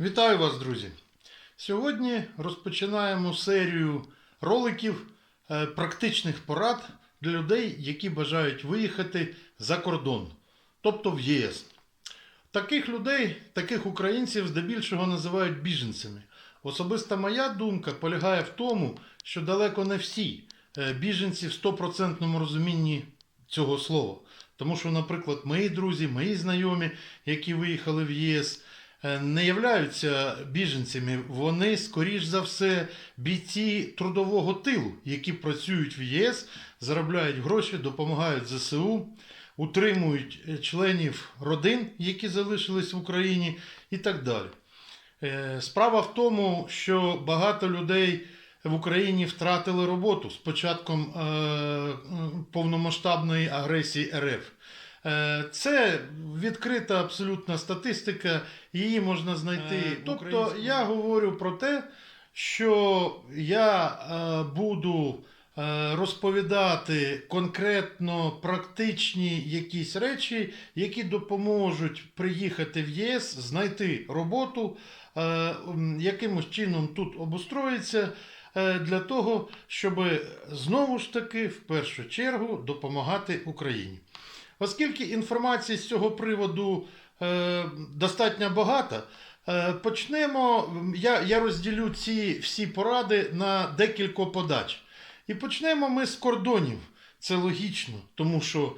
Вітаю вас, друзі! Сьогодні розпочинаємо серію роликів е, практичних порад для людей, які бажають виїхати за кордон, тобто в ЄС. Таких людей, таких українців здебільшого називають біженцями. Особиста моя думка полягає в тому, що далеко не всі е, біженці в стопроцентному розумінні цього слова. Тому що, наприклад, мої друзі, мої знайомі, які виїхали в ЄС, не являються біженцями. Вони, скоріш за все, бійці трудового тилу, які працюють в ЄС, заробляють гроші, допомагають ЗСУ, утримують е, членів родин, які залишились в Україні, і так далі. Е, Справа в тому, що багато людей в Україні втратили роботу з початком е, повномасштабної агресії РФ. Е, Це відкрита абсолютна статистика, її можна знайти. Е, тобто я говорю про те, що я е, буду е, розповідати конкретно практичні якісь речі, які допоможуть приїхати в ЄС, знайти роботу, е, якимось чином тут обустроїться. е, Для того, щоб знову ж таки в першу чергу допомагати Україні. Оскільки інформації з цього приводу е, достатньо багато, е, почнемо. Я, я розділю ці всі поради на декілька подач. І почнемо ми з кордонів. Це логічно, тому що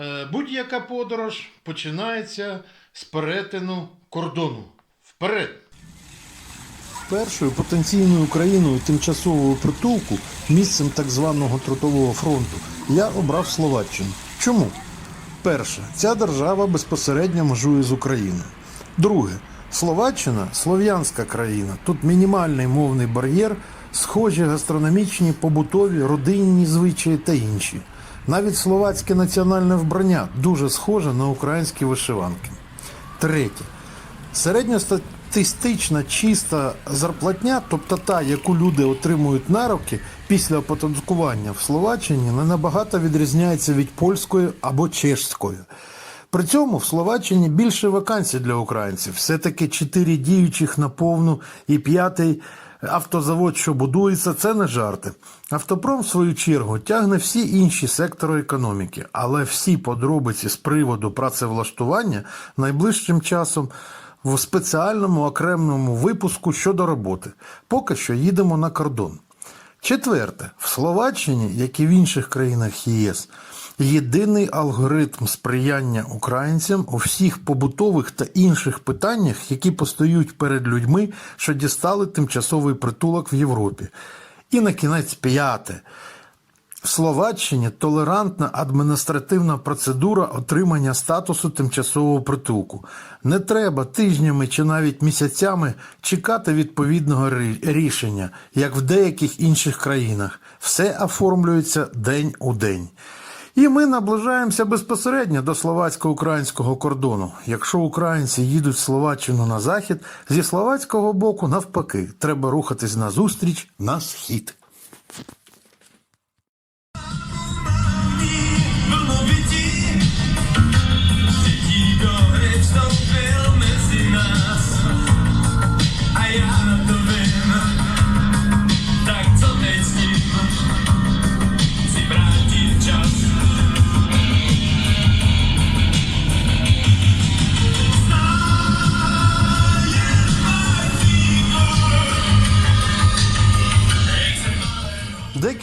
е, будь-яка подорож починається з перетину кордону. Вперед! Першою потенційною країною тимчасового притулку, місцем так званого тротового фронту, я обрав Словаччину. Чому? Перше, ця держава безпосередньо межує з Україною. Друге, Словаччина слов'янська країна. Тут мінімальний мовний бар'єр, схожі гастрономічні, побутові, родинні звичаї та інші. Навіть словацьке національне вбрання дуже схоже на українські вишиванки. Третє. Середньостатистична чиста зарплатня, тобто та, яку люди отримують на руки після оподаткування в Словаччині, не набагато відрізняється від польської або чешської. При цьому в Словаччині більше вакансій для українців. Все-таки чотири діючих на повну і п'ятий автозавод, що будується, це не жарти. Автопром, в свою чергу, тягне всі інші сектори економіки, але всі подробиці з приводу працевлаштування найближчим часом в спеціальному окремому випуску щодо роботи. Поки що їдемо на кордон. Четверте, в Словаччині, як і в інших країнах ЄС, єдиний алгоритм сприяння українцям у всіх побутових та інших питаннях, які постають перед людьми, що дістали тимчасовий притулок в Європі. І на кінець п'яте. В Словаччині толерантна адміністративна процедура отримання статусу тимчасового притулку. Не треба тижнями чи навіть місяцями чекати відповідного рішення, як в деяких інших країнах. Все оформлюється день у день. І ми наближаємося безпосередньо до словацько-українського кордону. Якщо українці їдуть в Словаччину на захід, зі словацького боку навпаки, треба рухатись назустріч на схід.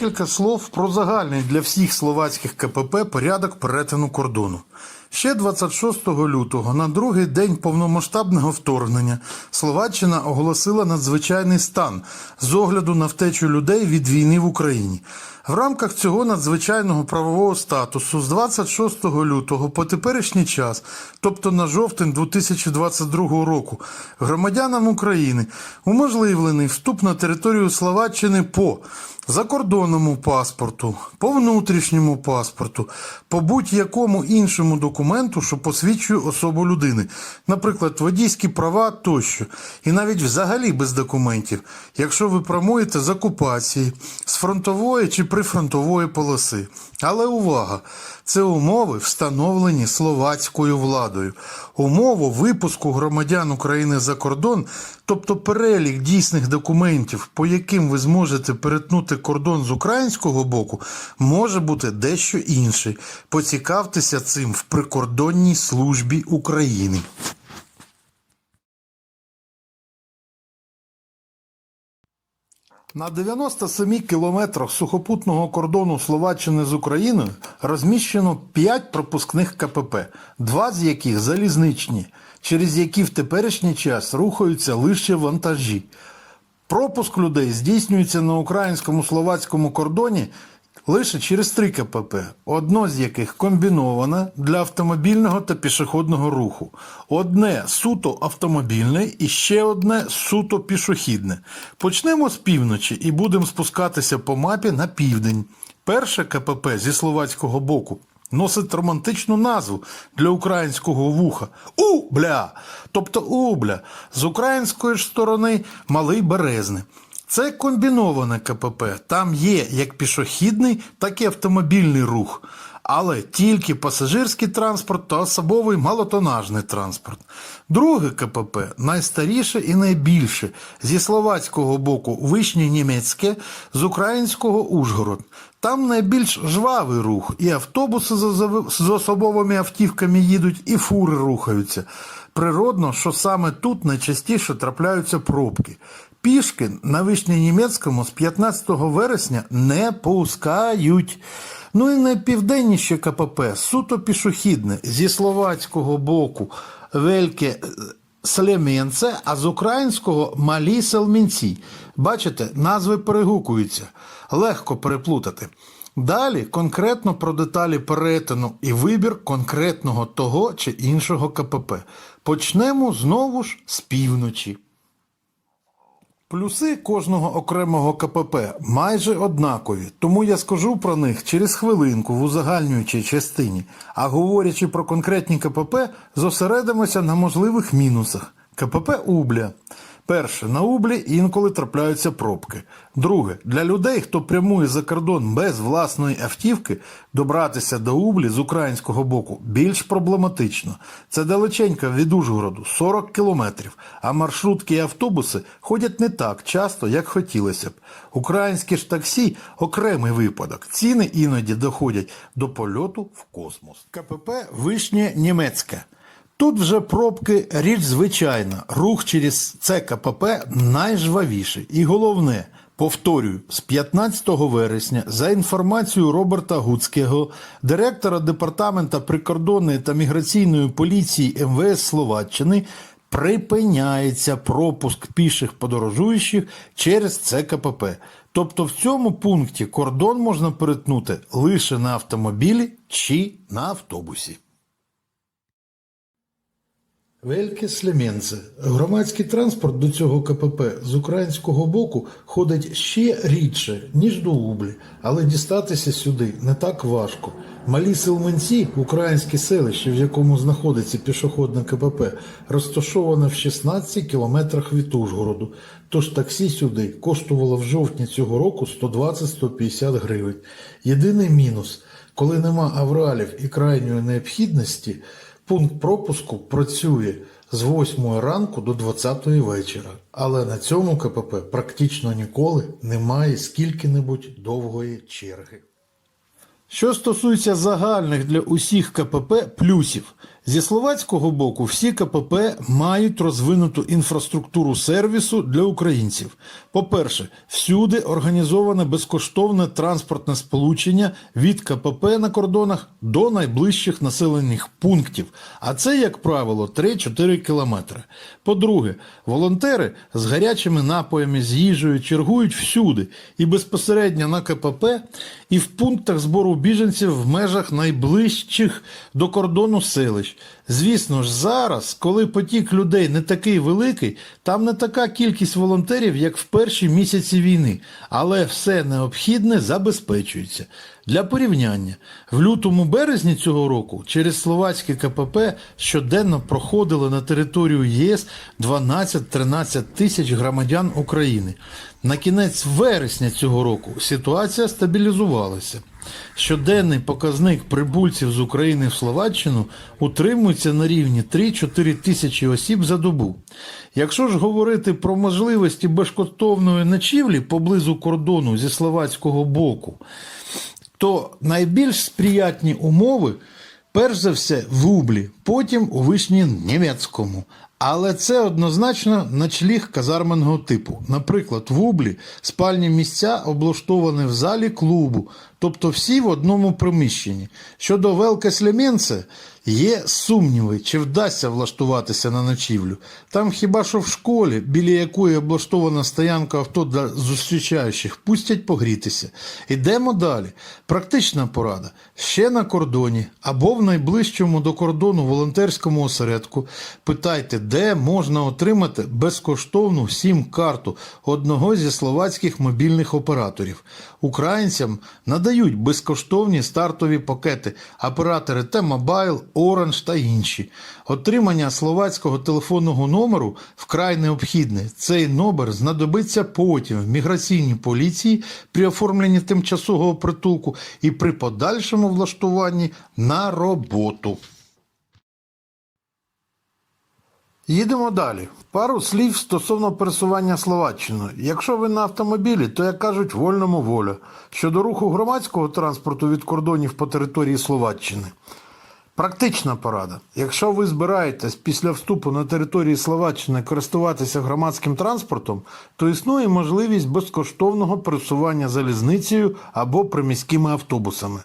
Декілька слов про загальний для всіх словацьких КПП порядок перетину кордону. Ще 26 лютого, на другий день повномасштабного вторгнення, Словаччина оголосила надзвичайний стан з огляду на втечу людей від війни в Україні. В рамках цього надзвичайного правового статусу з 26 лютого по теперішній час, тобто на жовтень 2022 року, громадянам України уможливлений вступ на територію Словаччини по закордонному паспорту, по внутрішньому паспорту, по будь-якому іншому документу, що посвідчує особу людини, наприклад, водійські права тощо, і навіть взагалі без документів, якщо ви прямуєте з окупації, з фронтової чи прифронтової полоси. Але увага! Це умови, встановлені словацькою владою. Умову випуску громадян України за кордон, тобто перелік дійсних документів, по яким ви зможете перетнути кордон з українського боку, може бути дещо інший. Поцікавтеся цим в прикордонній службі України. На 97 кілометрах сухопутного кордону Словаччини з Україною розміщено 5 пропускних КПП, два з яких залізничні, через які в теперішній час рухаються лише вантажі. Пропуск людей здійснюється на українському словацькому кордоні лише через три КПП, одно з яких комбіноване для автомобільного та пішохідного руху, одне суто автомобільне і ще одне суто пішохідне. Почнемо з півночі і будемо спускатися по мапі на південь. Перше КПП зі словацького боку носить романтичну назву для українського вуха Убля, тобто Убля, з української ж сторони Малий Березний. Це комбіноване КПП. Там є як пішохідний, так і автомобільний рух. Але тільки пасажирський транспорт та особовий малотонажний транспорт. Друге КПП найстаріше і найбільше. Зі словацького боку Вишнє Німецьке, з українського Ужгород. Там найбільш жвавий рух. І автобуси з особовими автівками їдуть, і фури рухаються. Природно, що саме тут найчастіше трапляються пробки. Пішки на Вишнє-Німецькому з 15 вересня не пускають. Ну і найпівденніше КПП суто пішохідне зі словацького боку Вельке е, Слем'янце, а з українського Малі Селмінці. Бачите, назви перегукуються, легко переплутати. Далі конкретно про деталі перетину і вибір конкретного того чи іншого КПП. Почнемо знову ж з півночі. Плюси кожного окремого КПП майже однакові, тому я скажу про них через хвилинку в узагальнюючій частині. А говорячи про конкретні КПП, зосередимося на можливих мінусах. КПП Убля. Перше, на Ублі інколи трапляються пробки. Друге, для людей, хто прямує за кордон без власної автівки, добратися до Ублі з українського боку більш проблематично. Це далеченько від Ужгороду 40 кілометрів, а маршрутки і автобуси ходять не так часто, як хотілося б. Українські ж таксі окремий випадок. Ціни іноді доходять до польоту в космос. КПП Вишнє Німецьке. Тут вже пробки річ звичайна. Рух через це КПП найжвавіший. І головне, повторюю, з 15 вересня, за інформацією Роберта Гуцького, директора департамента прикордонної та міграційної поліції МВС Словаччини, припиняється пропуск піших подорожуючих через це КПП. Тобто в цьому пункті кордон можна перетнути лише на автомобілі чи на автобусі. Вельке Слем'янце. Громадський транспорт до цього КПП з українського боку ходить ще рідше, ніж до Ублі, але дістатися сюди не так важко. Малі Селменці, українське селище, в якому знаходиться пішохідне КПП, розташоване в 16 кілометрах від Ужгороду. Тож таксі сюди коштувало в жовтні цього року 120-150 гривень. Єдиний мінус, коли нема авралів і крайньої необхідності, Пункт пропуску працює з 8 ранку до 20 вечора, але на цьому КПП практично ніколи немає скільки-небудь довгої черги. Що стосується загальних для усіх КПП плюсів, зі словацького боку всі КПП мають розвинуту інфраструктуру сервісу для українців. По-перше, всюди організоване безкоштовне транспортне сполучення від КПП на кордонах до найближчих населених пунктів, а це, як правило, 3-4 кілометри. По-друге, волонтери з гарячими напоями, з їжею чергують всюди і безпосередньо на КПП, і в пунктах збору біженців в межах найближчих до кордону селищ. Звісно ж, зараз, коли потік людей не такий великий, там не така кількість волонтерів, як в перші місяці війни, але все необхідне забезпечується. Для порівняння, в лютому березні цього року через словацьке КПП щоденно проходило на територію ЄС 12-13 тисяч громадян України. На кінець вересня цього року ситуація стабілізувалася. Щоденний показник прибульців з України в Словаччину утримується на рівні 3-4 тисячі осіб за добу. Якщо ж говорити про можливості безкоштовної ночівлі поблизу кордону зі словацького боку, то найбільш сприятні умови, перш за все, в Ублі, потім у вишні німецькому. Але це однозначно ночліг казарменного типу. Наприклад, в Ублі спальні місця облаштовані в залі клубу, тобто всі в одному приміщенні. Щодо Велке Слеменце, є сумніви, чи вдасться влаштуватися на ночівлю. Там хіба що в школі, біля якої облаштована стоянка авто для зустрічаючих, пустять погрітися. Ідемо далі. Практична порада. Ще на кордоні або в найближчому до кордону волонтерському осередку питайте, де можна отримати безкоштовну сім-карту одного зі словацьких мобільних операторів. Українцям надають безкоштовні стартові пакети оператори T-Mobile, Orange та інші. Отримання словацького телефонного номеру вкрай необхідне. Цей номер знадобиться потім в міграційній поліції при оформленні тимчасового притулку і при подальшому влаштуванні на роботу. Їдемо далі. Пару слів стосовно пересування Словаччиною. Якщо ви на автомобілі, то як кажуть, вольному воля. Щодо руху громадського транспорту від кордонів по території Словаччини. Практична порада. Якщо ви збираєтесь після вступу на території Словаччини користуватися громадським транспортом, то існує можливість безкоштовного пересування залізницею або приміськими автобусами.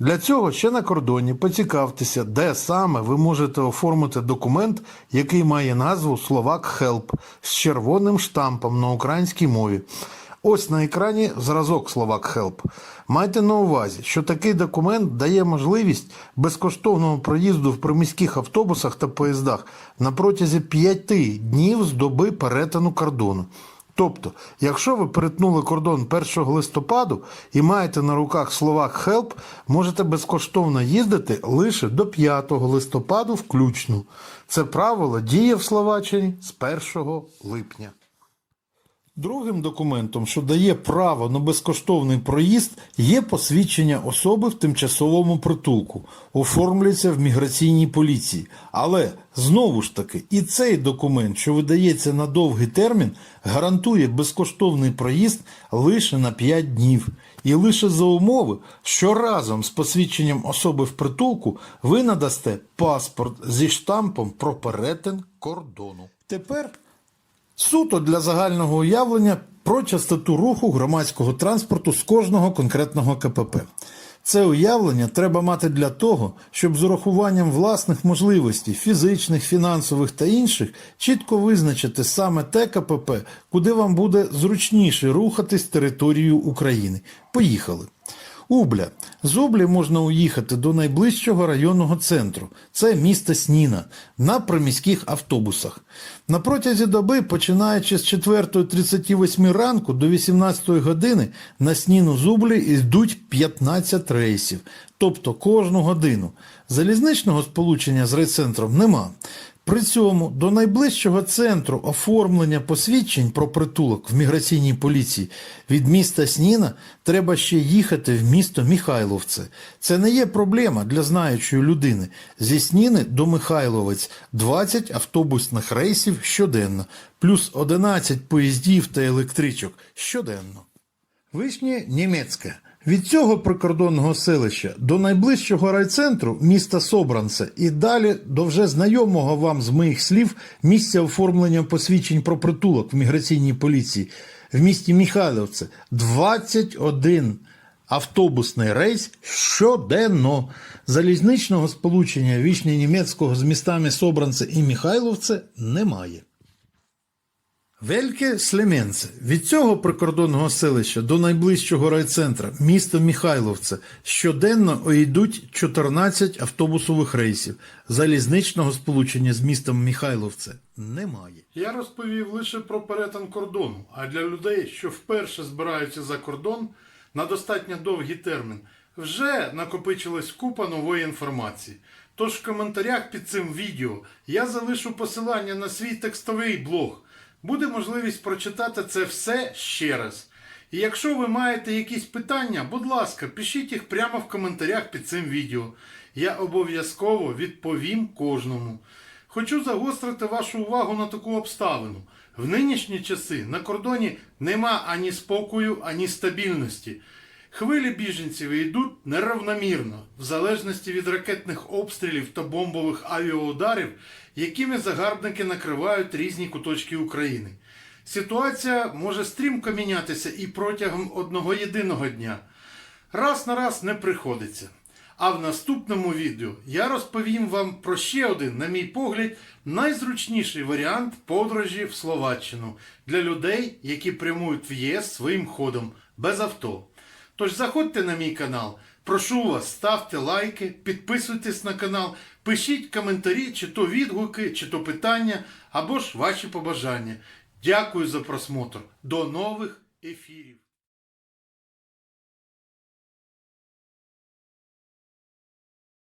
Для цього ще на кордоні поцікавтеся, де саме ви можете оформити документ, який має назву Словак Хелп з червоним штампом на українській мові. Ось на екрані зразок Словак Хелп. Майте на увазі, що такий документ дає можливість безкоштовного проїзду в приміських автобусах та поїздах на протязі 5 днів з доби перетину кордону. Тобто, якщо ви перетнули кордон 1 листопаду і маєте на руках Словак Хелп, можете безкоштовно їздити лише до 5 листопаду включно. Це правило діє в Словаччині з 1 липня. Другим документом, що дає право на безкоштовний проїзд, є посвідчення особи в тимчасовому притулку, оформлюється в міграційній поліції. Але знову ж таки, і цей документ, що видається на довгий термін, гарантує безкоштовний проїзд лише на 5 днів. І лише за умови, що разом з посвідченням особи в притулку ви надасте паспорт зі штампом про перетин кордону. Тепер Суто для загального уявлення про частоту руху громадського транспорту з кожного конкретного КПП. Це уявлення треба мати для того, щоб з урахуванням власних можливостей, фізичних, фінансових та інших, чітко визначити саме те КПП, куди вам буде зручніше рухатись територією України. Поїхали. Убля. З Ублі можна уїхати до найближчого районного центру. Це місто Сніна на приміських автобусах. На протязі доби, починаючи з 4.38 ранку до 18 години, на Сніну з Ублі йдуть 15 рейсів, тобто кожну годину. Залізничного сполучення з райцентром нема. При цьому до найближчого центру оформлення посвідчень про притулок в міграційній поліції від міста Сніна треба ще їхати в місто Михайловце. Це не є проблема для знаючої людини. Зі Сніни до Михайловець 20 автобусних рейсів щоденно, плюс 11 поїздів та електричок щоденно. Вишнє німецьке. Від цього прикордонного селища до найближчого райцентру міста Собранце і далі до вже знайомого вам з моїх слів місця оформлення посвідчень про притулок в міграційній поліції в місті Михайловце 21 автобусний рейс щоденно. Залізничного сполучення вічня німецького з містами Собранце і Михайловце немає. Вельке Слеменце. Від цього прикордонного селища до найближчого райцентра, міста Михайловце, щоденно йдуть 14 автобусових рейсів. Залізничного сполучення з містом Михайловце немає. Я розповів лише про перетин кордону, а для людей, що вперше збираються за кордон на достатньо довгий термін, Вже накопичилась купа нової інформації. Тож в коментарях під цим відео я залишу посилання на свій текстовий блог. Буде можливість прочитати це все ще раз. І якщо ви маєте якісь питання, будь ласка, пишіть їх прямо в коментарях під цим відео. Я обов'язково відповім кожному. Хочу загострити вашу увагу на таку обставину. В нинішні часи на кордоні нема ані спокою, ані стабільності. Хвилі біженців йдуть неравномірно, в залежності від ракетних обстрілів та бомбових авіаударів, якими загарбники накривають різні куточки України. Ситуація може стрімко мінятися і протягом одного єдиного дня. Раз на раз не приходиться. А в наступному відео я розповім вам про ще один, на мій погляд, найзручніший варіант подорожі в Словаччину для людей, які прямують в ЄС своїм ходом без авто. Тож заходьте на мій канал, прошу вас, ставте лайки, підписуйтесь на канал, пишіть коментарі, чи то відгуки, чи то питання, або ж ваші побажання. Дякую за просмотр. До нових ефірів.